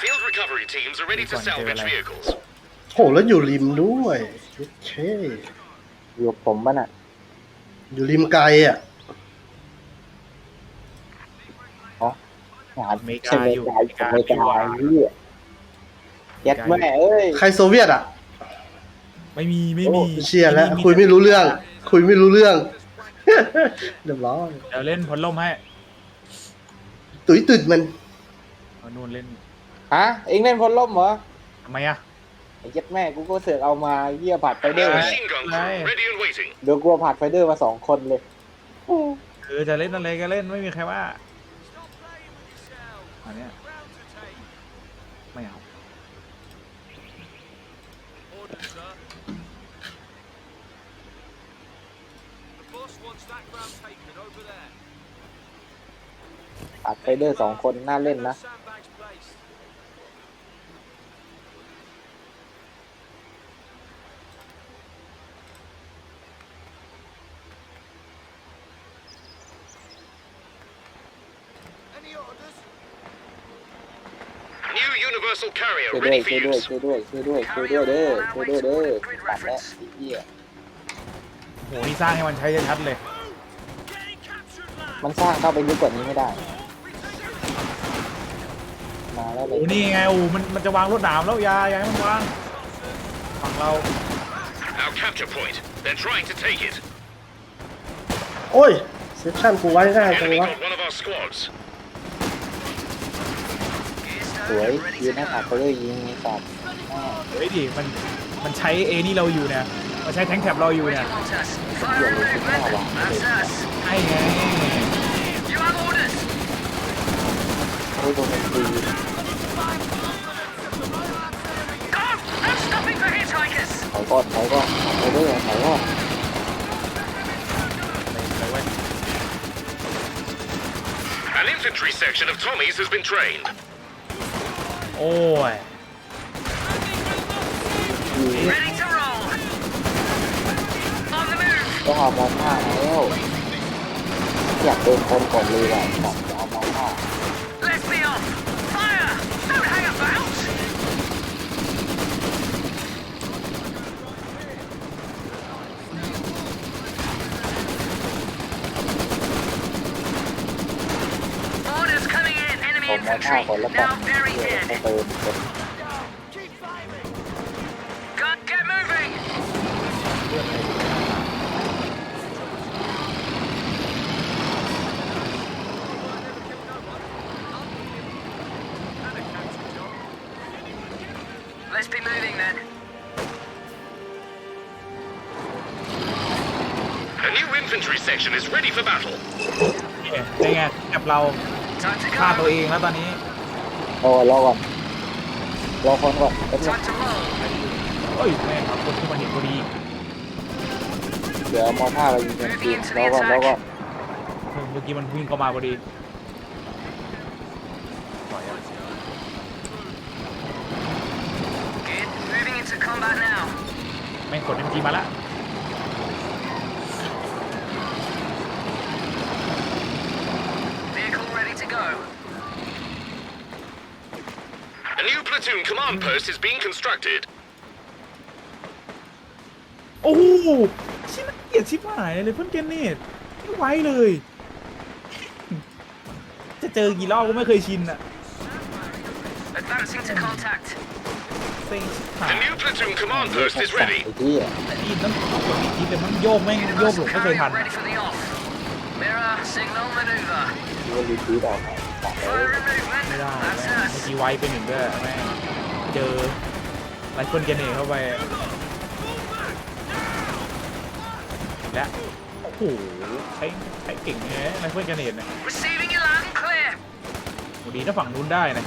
Field recovery teams are ready to salvage vehicles. โหแล้วอยู่ริมด้วยโอเคอยู่กับผมป่ะน่ะ อยู่ริมไกลอะหาไม่ใช่อเมริกาอยู่อเมริกาเฮียยัดแม่เอ้ย ใครโซเวียตอะ ไม่มีไม่โอ้มีเชียแล้ว คุยไม่รู้เรื่อง คุยไม่รู้เรื่องเรียบร้อยเดี๋ยวเล่นพัดลมให้ ตุ๋ยตุดมัน เอานู่นเล่นฮะเอ็งเล่นพลล่มเหรอทำไมอะไอ้ยัดแม่กูก็เสือกเอามาเฮียผัดไฟเดอ New ร์ machine gun crew ready and waiting. เดี๋ยวกูเอาผัดไฟเดอร์มาสองคนเลยคือจะเล่นอะไรก็เล่นไม่มีใครว่าอันเนี้ยไม่เอาผัดไฟเดอร์สองคนน่าเล่นนะ New universal carrier ช่วยด้วย ready for ช่วยด้วย use. ช่วยด้วยช่วยด้วยช่วยด้วยเด้อช่วยด้วยเด้อตัดแล้วไอ้เฮียโหนี่สร้างให้มันใช้ชัดๆเลย มันสร้างเข้าไปลึกกว่านี้ไม่ได้ มาแล้วเลโอ้ยนี่ไงโอ้มันมันจะวางรถหนามแล้วอยาอย่าให้มันวางฝั่งเรา Our capture point. They're trying to take it. โอ้ยเซสชั่นกูไว้ง่ายจัง Enemy วะ got one of our squads. สวยยืนหน้าผัดไฟเดอร์ยิงไอ้สัตว์เฮ้ยดิมันมันใช้เอนี่เราอยู่เนี่ยมันใช้แทงแท็บเราอยู่เนี่ยเฮียเลยคิดหน้าวางเลยไอ้ไงโอ้ยโดนมันตีถอยก่อนถอยก่อนถอยด้วยถอยก่อนไปเว้ย An infantry section of Tommies has been trained. โอ้ยต้องออกมองผ้าแล้ว อยากเดินคนก่อนเลยว่ะบอกจะเอามองผ้า Let's be off! Fire! Don't hang about! 'Orders coming in! ผ Enemy มมองผ้า infantry! ก่อนแล้วกัน Now very เดี๋ยว dead! จะเติมเสร็จ Gun, get moving! 'Let's be moving then. A new infantry section is ready for battle. เนี่ยได้ไงแอบเรา Time to ฆ่าตัว go! เองแล้วตอนนี้ รอรอก่อนรอคนก่อนแป๊บนึง Time to roll! เอ้ยแม่งครับคนที่มาเห็นพอดีเดี๋ยวเอามองผ้าไปยิงกันทีรอก่อนรอก่อนเมื่อกี้มันวิ่งเข้ามาพอดี Good. Moving into combat now. แม่งกดเอ็มจีมาละ Vehicle ready to go. A new platoon command post is being constructed. โอ้โหชิบเกลียดชิบหายเลยเพื่อนเกนเนตไม่ไหวเลย จะเจอกี่รอบก็ไม่เคยชินอะ Advancing to contact. เซ็งชิบหาย A new platoon command post is ไอ้ ready. ที่แต่นี่ต้องกดอีกทีแต่มันโยกแม่งโยกหลงไม่เคยทัน Ready for the off. Mirror signal maneuver. ที่ว่ารีทีดออก ไม่ได้เมื่อกี้ไวไปหนึ่งด้วยแม่งเจอไรเฟิลเกเนเข้าไปแล้วโอ้โหใช้ใช้เก่งไงไรเฟิลเกเนเนี่ยโหดีถ้าฝั่งนู้นได้นะ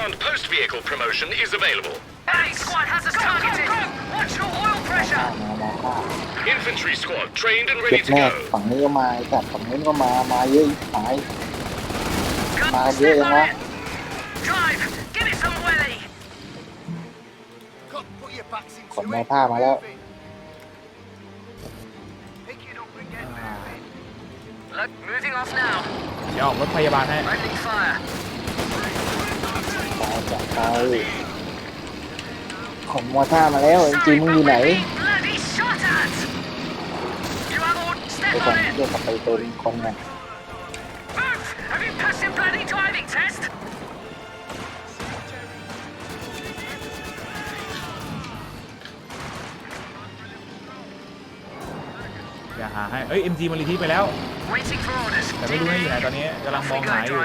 command post vehicle promotion is available. Enemy squad has us targeted. Watch your oil มอง pressure. ผ้ามามองผ้า Infantry squad trained and เจ็ ready บ to แม่ go. ฝั่งนี้ก็มาไอ้สัตว์ฝั่งนู้นก็มา มาเยอะอีกหาย Come มากันเยอะ step ยัง on วะ it. Drive. Give it some welly. ขนไม้ผ้ามาแล้ว Look, moving off now. เดี๋ยวออกรถพยาบาลให้ Opening fire. จับไของมอท่ามาแล้วจริงมึงอยู่ไหนไปก่อเดี๋ยวกลับไปตัวคนกันอย่าหาให้ เอ้ย MG มันรีทีไปแล้ว แต่ไม่รู้ว่าอยู่ไหนตอนนี้กำลังมองหาอยู่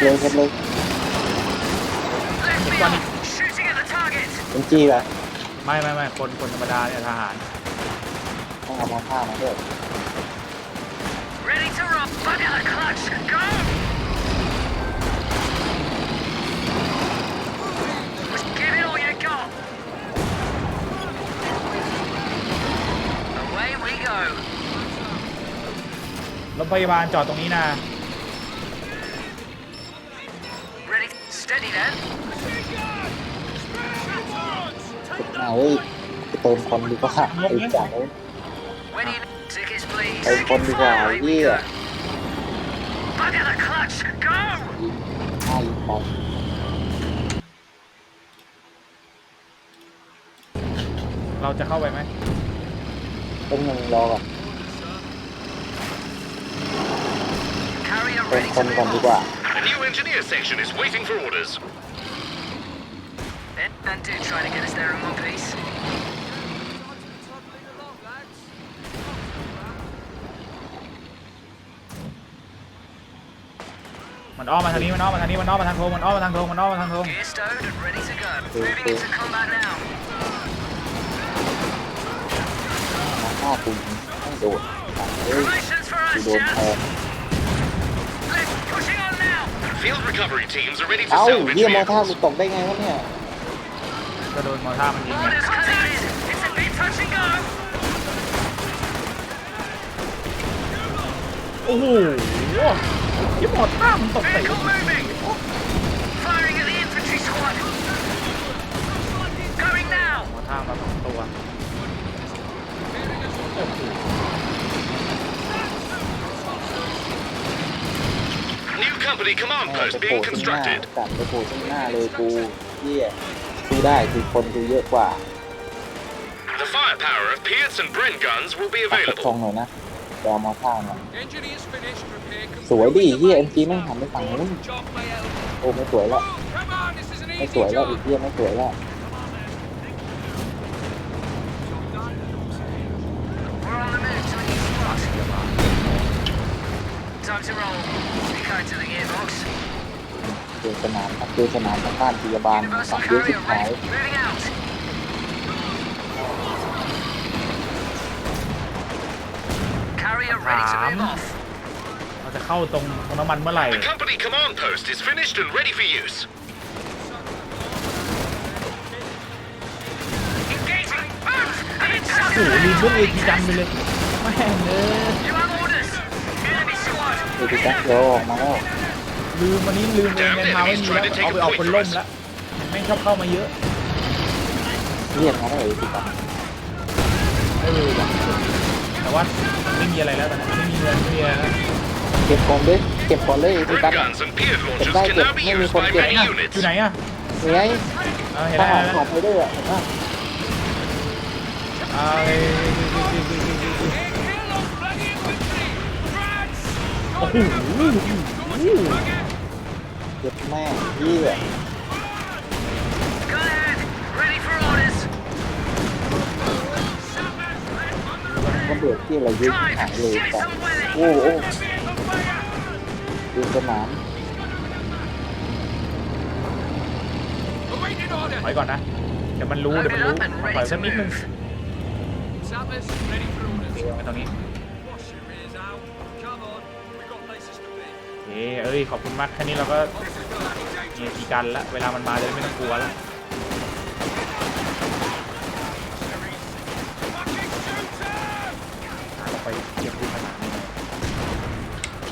ดิ enemy แคปเลยแคป bastards. เลย Left me off. Shooting at the target. เป็นจี้ป่ะไม่ไม่ไม่คนคนธรรมดาเนี่ยทหารต้องเอาไม้ผ้ามาด้วย Ready to rock. Bugger the clutch. Go. Just give it all you got. Away we go. รถพยาบาลจอดตรงนี้นะ Steady then. เอาเฮ้ยไปเติมคนดีกว่าไอ้จ่าย When you tickets, please. เติมคนดีกว่าไอ้เหี้ย Bugger the clutch. Go. ยิงห้ายิงไปเราจะเข้าไปไหมต้องมึงรอก่อน Carrier เติม ready ค to นก่อน move ดีกว่า off. A new engineer section is waiting for orders. And, and do trying to get us there in one piece. มันอ้อมมาทางนี้มันอ้อมมาทางนี้มันอ้อมมาทางโทงมันอ้อมมาทางโทงมันอ้อมมาทางโทง Gear stowed and ready to go. Okay, Moving okay. into combat now. ไม้ผ้ากูยิงไม่โดดเฮ้ย Promotions for กู us, โดนแท chaps. ง Field recovery teams are ready to เอ้า salvage เยี่ยมอท่า vehicles. กูตกได้ไงวะเนี่ย ก็โดนมอท่ามันยิงไง Orders connected. It's a bit touch and go. โอ้โหยี่มอท่ามันตกใส่ Vehicle moving. Firing at the infantry squad. Going now. มอท่ามาสองตัว New company command แม่ง post ไปโผล่ being ที่หน้า constructed. จับไปโผล่ที่หน้าเลยกูเยี่ยสู้ได้คือคนกูเยอะกว่า The firepower of Pierce and Bren guns will be ตัดกระท available. งหน่อยนะไปเอามาท่ามา Engineers finished. Repair สวยดิเฮียเอ็มจีแม่งหันไปฝั่งนู้น Job layout. โอ้ไม่สวยแล้ว Come on, this is an ไม่ easy สวยแล้วอี job. กเฮียไม่สวยแล้ว We're on the move to a new spot. Time to roll. Echo to the gearbox. เจอสนามครับเจอสนามทางบ้านพยาบาล Universal สั่งเยอะชิบ carrier หาย ready. Moving out. Carrier ready to move off. เราจะเข้าตรงตรงน้ำมันเมื่อไหร่ The company command post is finished and ready for use. Engaging. Move. And it's โอ้โหลืมเรื่องเอทีจันไปเลยแม่งเออ You have orders. Enemy squad. เอติจักโยออกมาแล้ว ลืมวันนี้ลืมเองเงินเท้าไม่มีแล้วเอาไปเอาคนล่มแล้วแม่งชอบเข้ามาเยอะเรียกมาแล้วเอติจักเออว่ะแต่ว่าไม่มีอะไรแล้วตอนนี้ไม่มีเงินไม่มีอะไรแล้วเก็บก่อนด้วยเก็บก่อนเลยเอติ Bren จัก guns and Pierce launchers Cái can đây now be kìa, used mấy by con many kìa. อยู่ไหน units. อะไงเออเห็นทแล้วหารเห็นขแล้อวบไปด้วยอะเห็นปะเอาเอ้ย Hey, kill those bloody infantry. Rats. โอ้โห เก็บแม่เยี่ย Go ahead. Ready for orders. ก็เบิดที่อะไรเยอะชิบ Drive. หายเลย Give it แต่ some willy. โอ้โห Vehicle fire. ดูสนาม Awaiting order. ถอยก่อนนะ เดี๋ยวมันรู้ เดี๋ยวมันรู้ Loaded up and ถอย ready สั to กนิดนึง move. Sappers, ready for orders. ไปตรงนี้ เอ้เอ้ย ขอบคุณมาก แค่นี้เราก็มีทีกันละ เวลามันมาจะได้ไม่ต้องกลัวละไปเทียบที่สนามนี่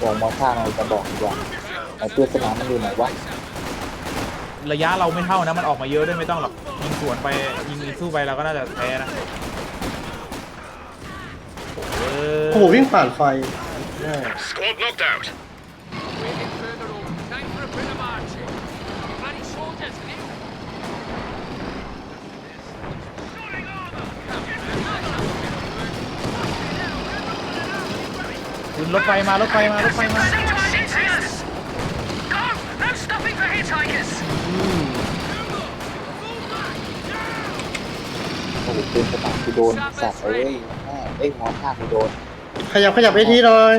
บอกมอท่าเราจะบอกดีกว่าไอ้ตัวสนามมันอยู่ไหนวะ ระยะเราไม่เท่านะ มันออกมาเยอะด้วยไม่ต้องหรอก ยิงสวนไป ยิงสู้ไปเราก็น่าจะแพ้นะโอ้โอ้โหวิ่งผ่านไฟ Squad knocked out. Waiting further on. Time for a bit of marching. Bloody soldiers, new. ขึ้น รถไฟมารถไฟมารถไฟมา Hitchhikers! Go! No stopping for hitchhikers! โอ้โหปืนสนามกูโดนสัตว์เอ้ยแม่เอ้ยมอท่ากูโดนขยับขยับไปทีหน่อย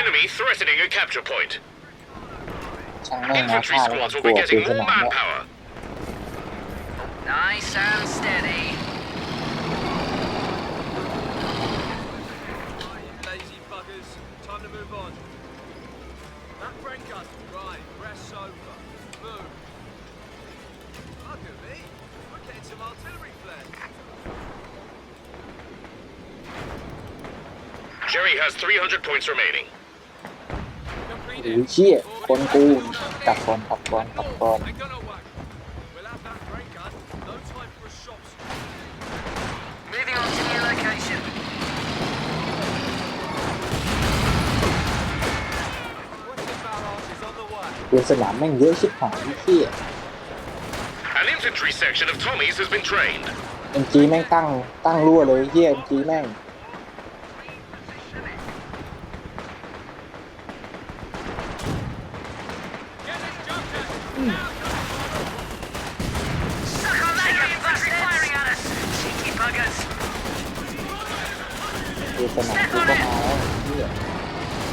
Enemy threatening a capture point. ช่างแม่งมอ Infantry ท่าแล้ว squads ก will ลั be วปืน getting ส more นามแล้ว manpower. Nice and Jerry has 300 points remaining. โอ้ยเชี่ยคนกูกลับก่อนกลับก่อนกลับก่อน Ain't gonna work. We'll have that brain gun. No time for a shop. Moving on to new location. What's the barrage is on the way. ปืนสนามแม่งเยอะชิบหายไอ้เชี่ย An infantry section of Tommies has been trained. เอ็มจีแม่งตั้งตั้งรั่วเลยเฮียเอ็มจีแม่ง ปืนสนามกูก็มาแล้วเฮีย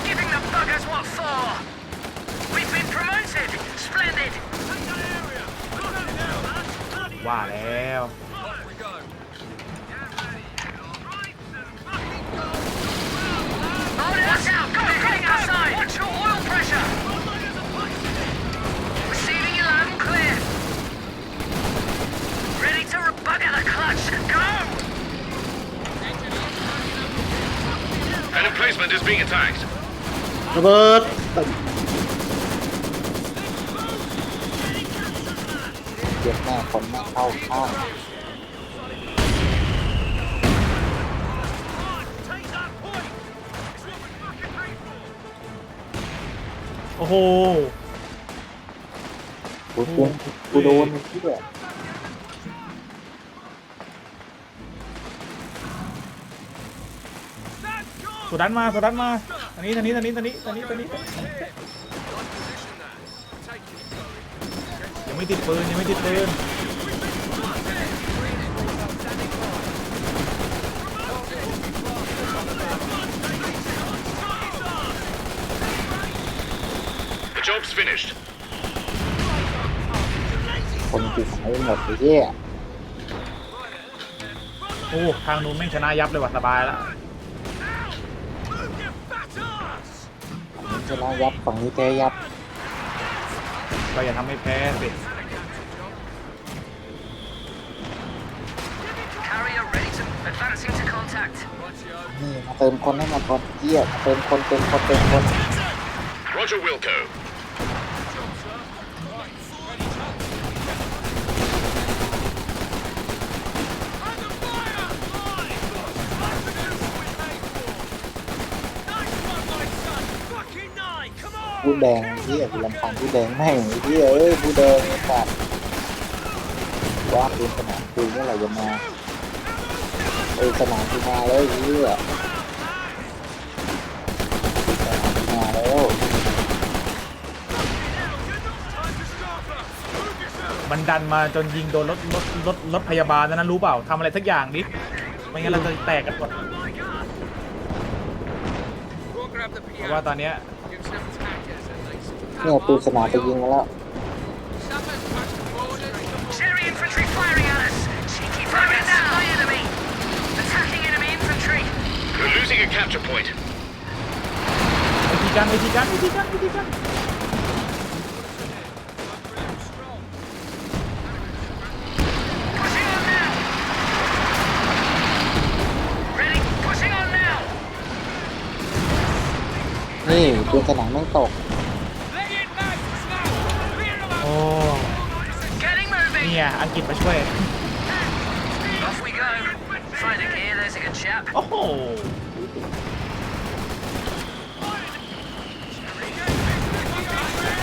Giving the buggers what for! We've been promoted! Splendid! ว่าแล้ว Off we go. Watch out! Go, An emplacement is being attacked. ระเบิดเจ็บแม่คนแม่งเข้าข้าง โอ้โห กูกูกูโดนเฮีย สุดันมาสุดันมาอันนี้อันนี้อันนี้อันนี้อันนี้อันนี้ยังไม่ติดปืนยังไม่ติดปืน The job's finished. คนกูหายไปหมดไอ้เฮียโอ้ทางนู้นแม่งชนะยับเลยว่ะสบายแล้ว ชนะยับฝั่งนี้แพ้ยับก็อย่าทำให้แพ้สิ Carrier ready to... Advancing to contact. นี่มาเติมคนให้มาก่อนเฮียมาเติมคนเติมคนเติมคน Roger Wilco. Fucking night. Come on. ผู้แดงเฮียกูลำพังผู้แดงแม่งไอ้เฮียเอ้ยผู้แดงสัตว์ว่าเปืนสนามกูเมื่อไหร่จะมาเออสนามกูมาแล้วไอ้เฮียสนามกูมาแล้วมันดันมาจนยิงโดนรถรถรถรถพยาบาลนะนั้นรู้เปล่าทำอะไรสักอย่างดิไม่งั้นเราจะแตกกันหมดเพราะว่าตอนเนี้ย เนี่ยปืนสนามไปยิงมาแล้ว Syrian infantry firing at us! Firing down! My enemy! Attacking enemy infantry! We're losing a capture point. วิธีการวิธีการวิธีการวิธีการ Pushing on now! Ready? Pushing on now! นี่ปืนสนามแม่งตก อังกฤษมาช่วย Off we go. Find a gear, there's a good chap. โอ้โห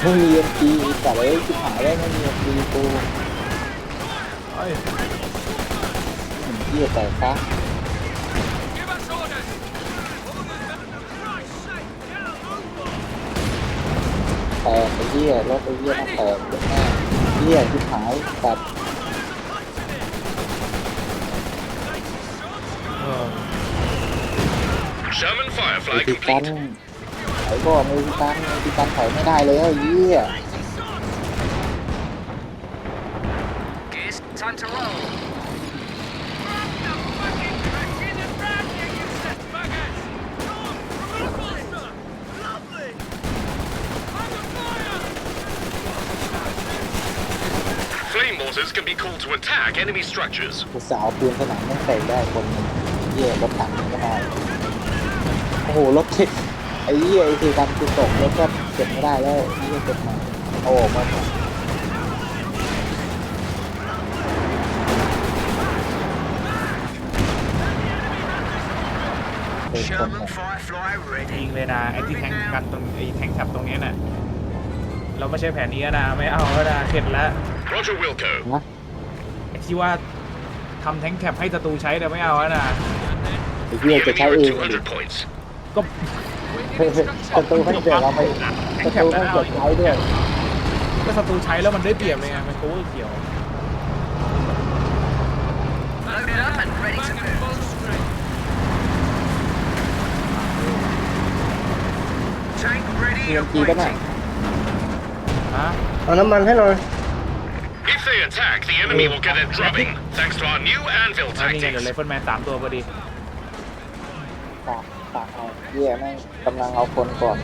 ไม่มีเอ็มจีแต่เลยชิบหายได้ไม่มีเอ็มจีกูเอ้ยเหี้ยแต่ซะ Give us orders. Christ's sake, get a move on. แตกไอ้เหี้ยรถไอ้เหี้ยน่าแตกแน่เหี้ยชิบหายตัด Sherman ไอ Firefly พิกัน complete. ไอ้ก็ไอ้พิกันไอ้พิกันถอยไม่ได้เลยไอ้เหี้ย Gears, time to roll. Flame mortars can be called to attack enemy structures. กูสาวปืนสนามแม่งเตะได้คนหนึงเหี้ยรถถังก็มา โอ้โหรถเจ็บไอ้เหี้ยไอ้พิกันกูตกแล้วก็เก็บไม่ได้แล้วไอ้เหี้ยเก็บมาเอาออกมาหมดเป็นคน Sherman Firefly ยิ ready. งเลยนะไอ้ที่แทงกันตรงไอ้แทงแถบตรงเนี้ยน่ะเราไม่ใช่แผนนี้นะไม่เอาแล้วนะเข็ดแล้ว Roger Wilco. นะไอ้ที่ว่าทำแทงแคปให้ศัตรูใช้แต่ไม่เอาแล้วนะไอ้เหี้ย The จะ enemy ใช้ are เอ at งดิ200 points. ก็ศัตรูไม่เดี๋ยวเราไปศัตรูไม่เก็บใช้ด้วยก็ศัตรูใช้แล้วมันได้เปรียบเลยไงมันโค้เกี่ยว Loaded up and ready to move. Full strength. Tank มี ready เอ็ม and จีก็น่ะ waiting. ฮะเอาน้ำมันให้หน่อย If they attack, the enemy will get a drubbing, thanks to our new anvil แล้วนี่ไงเดี๋ยว tactics. เลเฟิลแมนสามตัวพอดีฝาก ฝากเอาเหี้ยแม่งกำลังเอาคนก่อน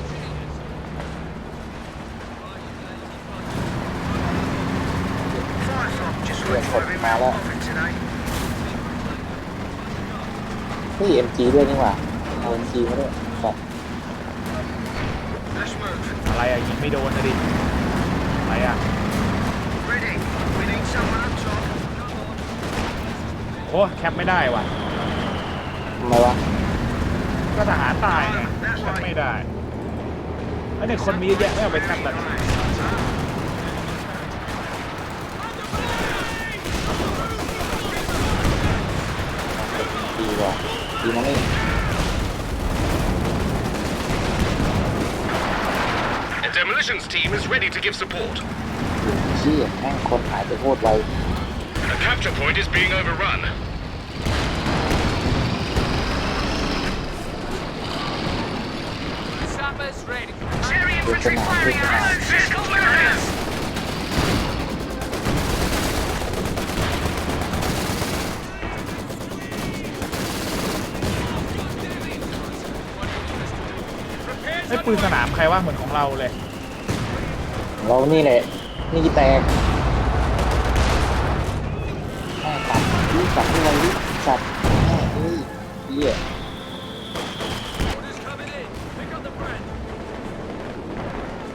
Firefly just Yeah, went for him put out that. often today. นี่เอ็มจีด้วยนี่หว่าเอาเอ็มจีมาด้วยสัตว์ Let's move. อะไรอะยิงไม่โดนนะดิอะไรอะ Ready. We need someone up top. โอ้แคปไม่ได้ว่ะทำไมวะ ก็ทหารตายไงแคปไม่ได้แล้วเนี่ยคนมีเยอะแยะไม่เอาไปแคปแบบดีกว่าดีนะนี่ A demolitions team is ready to give support. เชี่ยแม่งคนหายไปโคตรไว A capture point is being overrun. ดูสนามดูสนาไอ้ปืนสนามใครว่าเหมือนของเราเลย เรานี่แหละ นี่แตกแม่ตัดนี่ตัดนี่วันยตัดแม่เฮ้ยเหี้ย Orders coming in. Pick up the bread.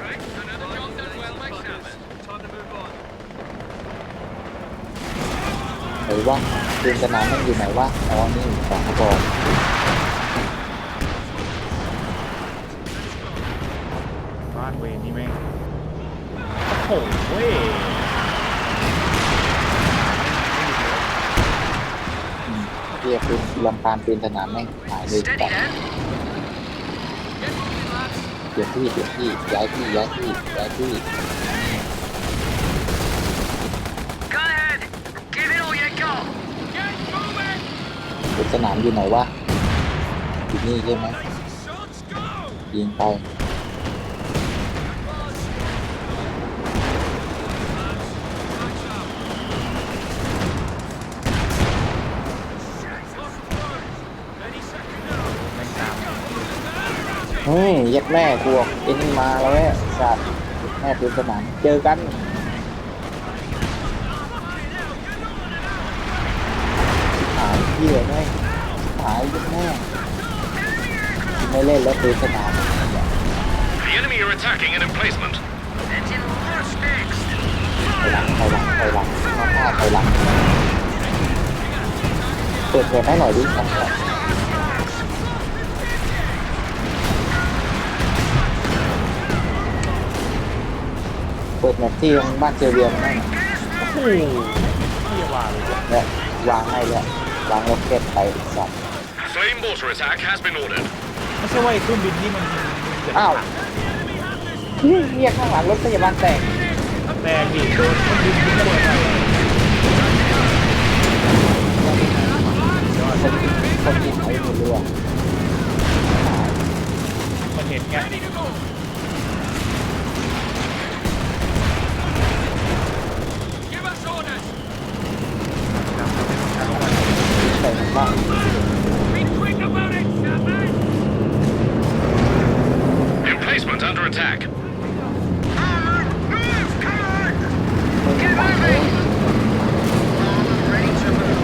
Right, another job done well by Sappers. Time to move on. ไห นวะปืนสนามแม่งอยู่ไหนวะอ๋อนี่สองกระบอกบ้านเวรนี่แม่งโอ้โหเว้ยเหี้ยปืนลำพานปืนสนามแม่งหายเลย Steady ตัด then. Get moving, lads. เปลี่ยนที่เปลี่ยนที่ย้ายที่ย้ายที่ย้ายที่ Go ahead. Give it all you got. Get moving. ปืน สนามอยู่ไหนวะอยู่นี่ใช่ไหมยิงไปเฮ้ยยัดแม่กลัวเอ็นมาแล้วแม่สัตว์แม่ปืนสนามเจอกันหายเหี้ยแม่ งหายยัดแม่ไม่เล่นแล้วปืนสนาม enemy are attacking an emplacement. Engine, what's next? ถอยหลังถอยหลังถอยหลังหน้าหน้าถอยหลังเปิดเปิดให้หน่อยดิครับเปิดแมปที่บ้านเจอเรียมนั่นน่ะโอ้โหไม่อยาว่าเลยเนี่ยวางให้เนี่ยวางโรเก็ตไปสัตว์ Flame mortar attack has been ordered. ไม่ใช่ว่าไอ้เครื่องบินนี่มันยิงเกิดอ้าวเรียกข้างหลังรถพยาบาลแตกแตกดิโดนเครื่องบินยิงระเบิดไปคนคนที่ไหนไม่รู้อะมันเห็นไง Give us orders. ใส่บ้าง Emplacement under attack. Armor, move! Come on! คนที่ไหน Ready to move.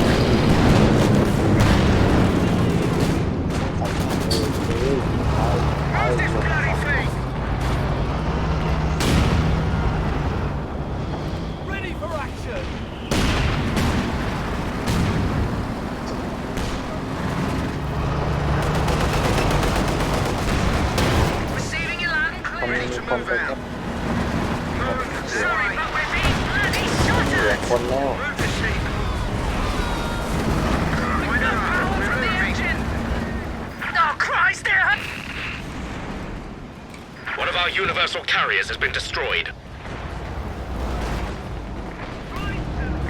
เอา Move this bloody thing! Ready for action. Receiving you loud and คน clear. มี Ready to คน move ไปเก็บ out. Move. Sorry, but we're being bloody เหลือ shot คนแล้ว Move the sheep. We're not power from the engine. Oh, Christ, there! One of our universal carriers has been destroyed.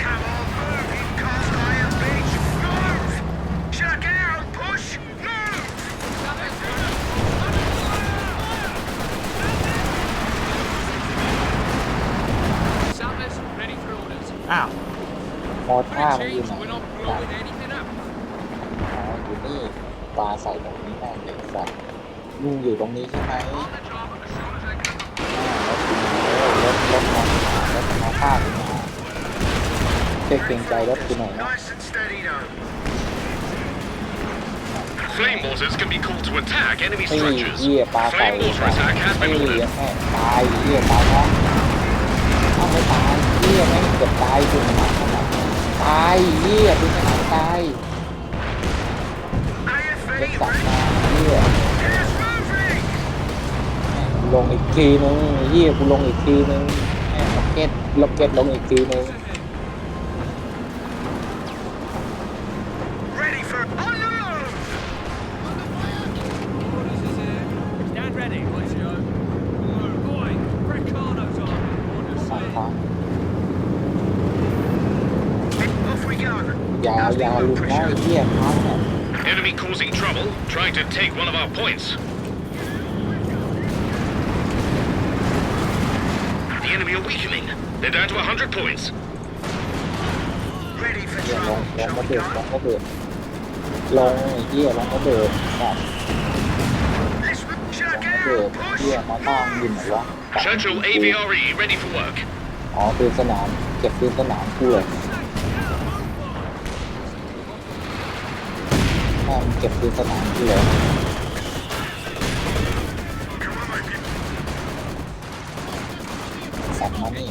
Come on, move! You cast iron bitch! Move! Chuck out! Push! Move! Sappers, ready for orders. อ้าว มอท่ามันอยู่ Change, ไหน we're not อ๋อ blowing anything up. อยู่นี่ปลาใส่ตรงนี้ได้เลยสัตว์มึงอยู่ต รงนี้ใช่ไหม On the job as soon as I can. รถรถมอรถมอท่าคุณมาเช็คเกรงใจรถคุณหน่อยนะ Nice and steady now. Flame mortars can be called to attack enemy ไอ้ structures. เหี้ยปลาใส่ Flame mortar attack has ไอ้ been เหี้ย ordered. แม่ตายเหี้ยตายนะถ้าไม่ตายเหี้ยแม่งเกือบตายคุณหมาขนาดนั้นตายเหี้ยคุณหมาตาย AFV, เล็กสัตว์ ready? มาเหี้ย Yes, moving! ลงอีกทีนึงเหี้ยกูลงอีกทีนึงแม่งล็อกเก็ตล็อกเก็ตลงอีกทีนึง Ready for... On the move! Orders is here. Stand ready. Right, Joe. Boy, Recano's on. Orders สอง say. ครั้ง Off we go. อย่าอย่าหลุดนะไอ้เหี้ยพังเนี่ย Enemy causing trouble, trying to take one of our points. Enemy are weakening. They're down to 100 points. Ready for เหี้ยลง trouble. ลง Shall ระ we เบิดล go? งระเบิดลงไอ้เหี้ยลงระเบิดแบบ Let's move. ล Chuck งระเบิด out! Push! เหี้ยมาตั้งอยู่ไหนวะ Churchill AVRE ready for work. อ๋อปืนสนามเก็บปืนสนามกูเลยแม่งเก็บปืนสนามกูเลย มานี่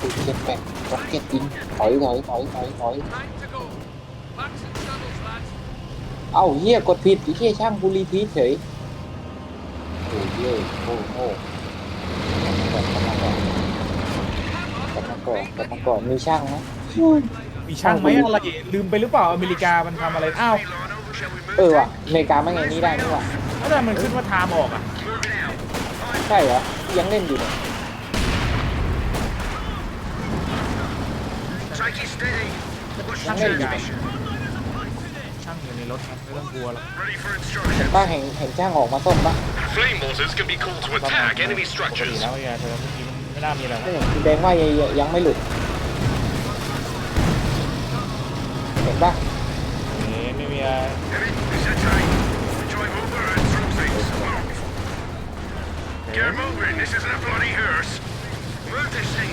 ปืนเก็บแปกร็อกเก็ตยิงถอยถอยถอยถอยถอยเอ้าเหี้ยกดผิดไอ้เหี้ยช่างกูรีพีเฉยโอ้ยเหี้ยโอ้โหกลับมาก่อนกลับมาก่อนกลับมาก่อนมีช่างไหมมีช่างไหมอะไรลืมไปหรือเปล่าอเมริกามันทำอะไรอ้าวเออว่ะอเมริกาไม่ไงนี่ได้นี่ว่ะแล้วมันขึ้นว่าไทม์ออกอะใช่เหรอยังเล่นอยู่เนี่ย Take it steady. Watch the Hang on, transmission. ช่างอยู่ในรถครับไม่ต้องกลัวหรอก Ready for เห็น instruction. ป้าเห็นเห็นช่างออกมาส้มปะ Flame mortars can be called to attack enemy ปกติ structures. แล้วไอ้เธอเมื่อกี้มันไม่น่ามีอะไรไม่นะเห็นแดงว่ายังยังไม่หลุดเห็นปะเอ๊ะไม่มีอะไร Heavy, it's a tank. Drive over and through things. Move. Get moving. This isn't a bloody hearse. Move this thing.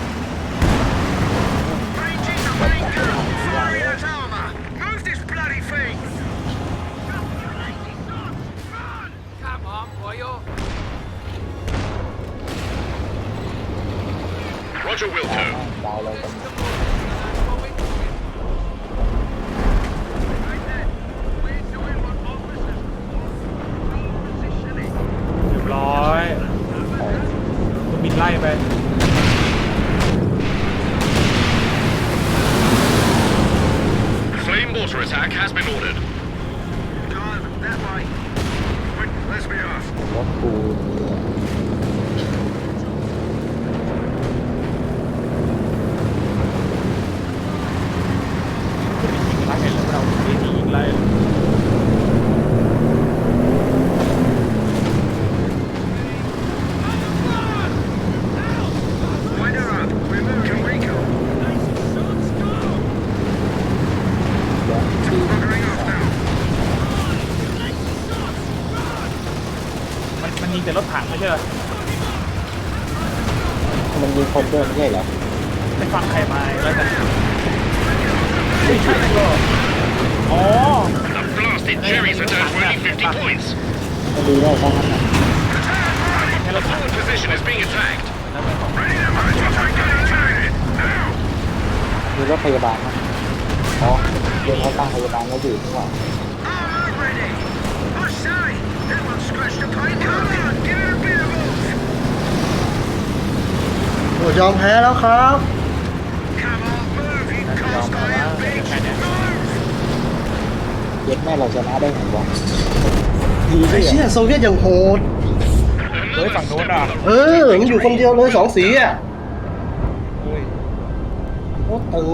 Come on, boyo. Roger, ดาว Wilco. มันยิงคนด้วยไม่ใช่เหรอไม่ฟังใครมาแล้วกันไม่ใช่ก็อ๋อ The blasted Jerry's returned for only 50 points. มันดีได้ทั้งนั้นน่ะแค่รถถัง Forward position is being attacked. แล้วไม่ของ Ready to march. Take it, turn it. Now. มีรถพยาบาลนะอ๋อเดี๋ยวเขาตั้งพยาบาลไว้อยู่นี่หว่า Armor ready. I say, that one scratched the paint. Come on, give it a bit of oomph. โอ้ยอมแพ้แล้วครับ Come on, move, you ยอม cast มาแล้ว iron เดี๋ยว bitch. แค่เนี้ยเย็ดแม่เราชนะได้ไงวะดีด้ไอ้วยเชี่ยโซเวียตอย่างโหดเฮ้ย Another ฝั่งโน้น step อะ on the เออมันอยู่คนเดียวเลยสองสีอะเฮ้ยโอ้ตึง